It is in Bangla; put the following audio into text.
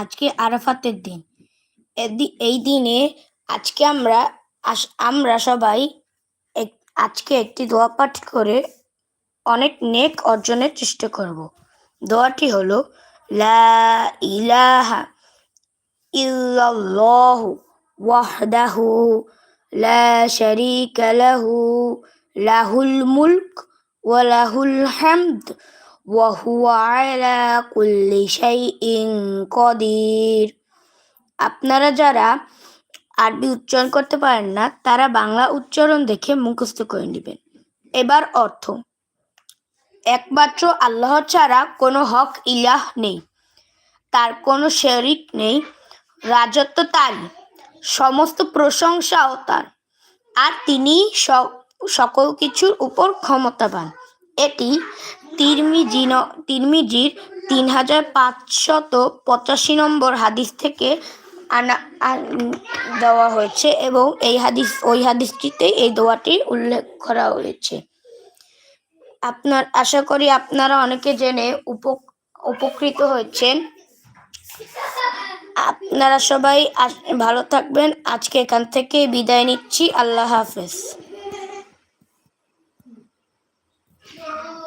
আজকে আরাফাতের দিন। এই দিনে আজকে আমরা আমরা সবাই আজকে একটি দোয়া পাঠ করে অনেক নেক অর্জনের চেষ্টা করব। দোয়াটি হলো, লা ইলাহা ইল্লাল্লাহু ওয়াহদাহু লা শারীকা লাহু, লাহুল মুলক ওয়া লাহুল হামদ কদির আপনারা যারা আরবি উচ্চারণ করতে পারেন না, তারা বাংলা উচ্চারণ দেখে মুখস্থ করে নেবেন। এবার অর্থ। একমাত্র আল্লাহ ছাড়া কোনো হক ইলাহ নেই। তার কোনো শরিক নেই। রাজত্ব তারই সমস্ত প্রশংসাও তার। আর তিনি সকল কিছুর উপর ক্ষমতাবান। এটি তিরমিজি ন- তিরমিজির তিন হাজার পাঁচশত পঁচাশি নম্বর হাদিস থেকে আনা দেওয়া হয়েছে এবং এই হাদিস, ওই হাদিসটিতে এই দোয়াটি উল্লেখ করা হয়েছে। আপনার, আশা করি আপনারা অনেকে জেনে উপ- উপকৃত হয়েছেন। আপনারা সবাই ভালো থাকবেন। আজকে এখান থেকে বিদায় নিচ্ছি। আল্লাহ হাফেজ।